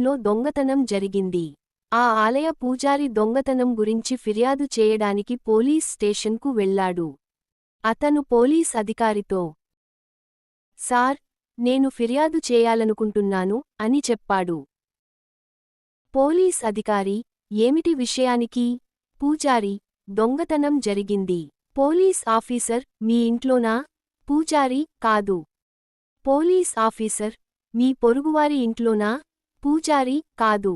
ఆలయంలో దొంగతనం జరిగింది. ఆ ఆలయ పూజారి దొంగతనం గురించి ఫిర్యాదు చేయడానికి పోలీస్ స్టేషన్కు వెళ్ళాడు అతను పోలీస్ అధికారితో సార్ నేను ఫిర్యాదు చేయాలనుకుంటున్నాను అని చెప్పాడు. పోలీస్ అధికారి ఏమిటి విషయానికి? పూజారి దొంగతనం జరిగింది. పోలీస్ ఆఫీసర్ మీ ఇంట్లోనా? పూజారి కాదు. పోలీస్ ఆఫీసర్ మీ పొరుగువారి ఇంట్లోనా? పూజారి కాదు.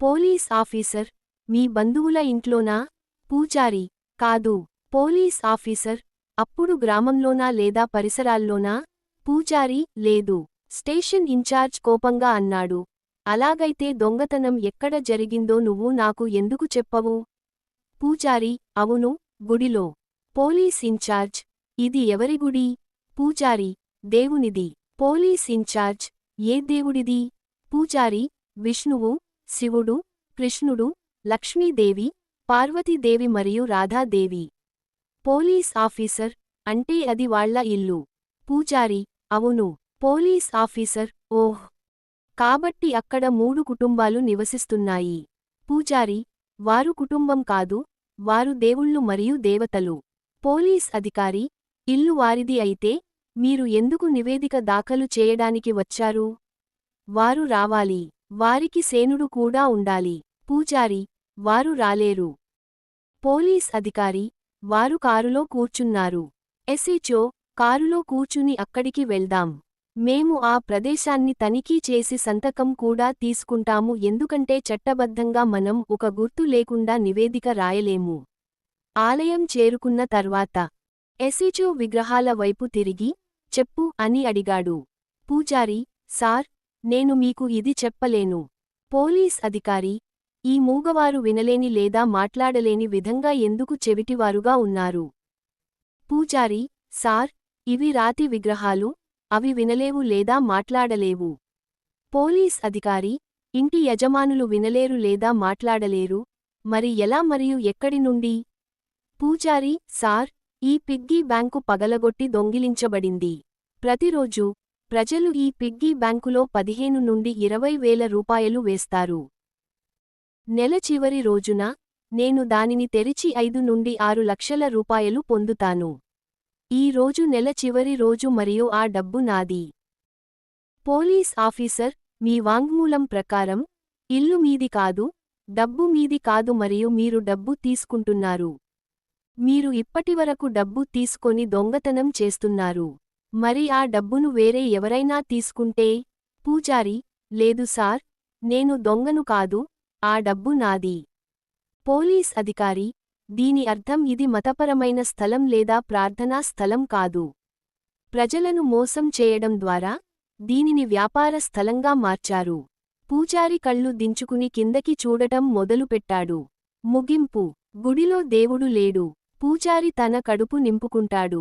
పోలీస్ ఆఫీసర్ మీ బంధువుల ఇంట్లోనా? పూజారి కాదు. పోలీస్ ఆఫీసర్ అప్పుడు గ్రామంలోనా లేదా పరిసరాల్లోనా? పూజారి లేదు. స్టేషన్ ఇన్ఛార్జ్ కోపంగా అన్నాడు. అలాగైతే దొంగతనం ఎక్కడ జరిగిందో నువ్వు నాకు ఎందుకు చెప్పవు? పూజారి అవును గుడిలో. పోలీస్ ఇన్ఛార్జ్ ఇది ఎవరి గుడి? పూజారి దేవునిది. పోలీస్ ఇన్ఛార్జ్ ఏ దేవుడిది? పూజారి విష్ణువు శివుడు కృష్ణుడు లక్ష్మీదేవి పార్వతీదేవి మరియు రాధాదేవి. పోలీస్ ఆఫీసర్ అంటే అది వాళ్ళ ఇల్లు. పూజారి అవును పోలీస్ ఆఫీసర్ ఓహ్! కాబట్టి అక్కడ మూడు కుటుంబాలు నివసిస్తున్నాయి. పూజారి వారు కుటుంబం కాదు వారు దేవుళ్ళు మరియు దేవతలు. పోలీస్ అధికారి ఇల్లు వారిది అయితే మీరు ఎందుకు నివేదిక దాఖలు చేయడానికి వచ్చారు? వారు రావాలి. వారికి సేనుడు కూడా ఉండాలి. పూజారి వారు రాలేరు. పోలీస్ అధికారి వారు కారులో కూర్చున్నారు. ఎస్హెచ్ఓ కారులో కూర్చుని అక్కడికి వెళ్దాం. మేము ఆ ప్రదేశాన్ని తనిఖీ చేసి సంతకం కూడా తీసుకుంటాము. ఎందుకంటే చట్టబద్ధంగా మనం ఒక గుర్తు లేకుండా నివేదిక రాయలేము. ఆలయం చేరుకున్న తర్వాత ఎసిచో విగ్రహాల వైపు తిరిగి చెప్పు అని అడిగాడు. పూజారి సార్ నేను మీకు ఇది చెప్పలేను. పోలీస్ అధికారి ఈ మూగవారు వినలేని లేదా మాట్లాడలేని విధంగా ఎందుకు చెవిటివారుగా ఉన్నారు? పూజారి సార్ ఇవి రాతి విగ్రహాలు అవి వినలేవు లేదా మాట్లాడలేవు. పోలీస్ అధికారి ఇంటి యజమానులు వినలేరు లేదా మాట్లాడలేరు. మరి ఎలా మరియు ఎక్కడి నుండి పూజారి సార్ ఈ పిగ్గీ బ్యాంకు పగలగొట్టి దొంగిలించబడింది. ప్రతిరోజు ప్రజలు ఈ పిగ్గీ బ్యాంకులో పదిహేను నుండి ఇరవై వేల రూపాయలు వేస్తారు. నెల చివరి రోజున నేను దానిని తెరిచి ఐదు నుండి ఆరు లక్షల రూపాయలు పొందుతాను. ఈ రోజు నెల చివరి రోజు మరియు ఆ డబ్బు నాది. పోలీస్ ఆఫీసర్ మీ వాంగ్మూలం ప్రకారం ఇల్లు మీది కాదు డబ్బు మీది కాదు మరియు మీరు డబ్బు తీసుకుంటున్నారు. మీరు ఇప్పటివరకు డబ్బు తీసుకొని దొంగతనం చేస్తున్నారు. మరి ఆ డబ్బును వేరే ఎవరైనా తీసుకుంటే? పూజారి లేదు సార్ నేను దొంగను కాదు ఆ డబ్బు నాది. పోలీస్ అధికారి దీని అర్థం ఇది మతపరమైన స్థలం లేదా ప్రార్థనా స్థలం కాదు. ప్రజలను మోసం చేయడం ద్వారా దీనిని వ్యాపార స్థలంగా మార్చారు. పూజారి కళ్ళు దించుకుని కిందకి చూడటం మొదలుపెట్టాడు. ముగింపు. గుడిలో దేవుడు లేడు. పూజారి తన కడుపు నింపుకుంటాడు.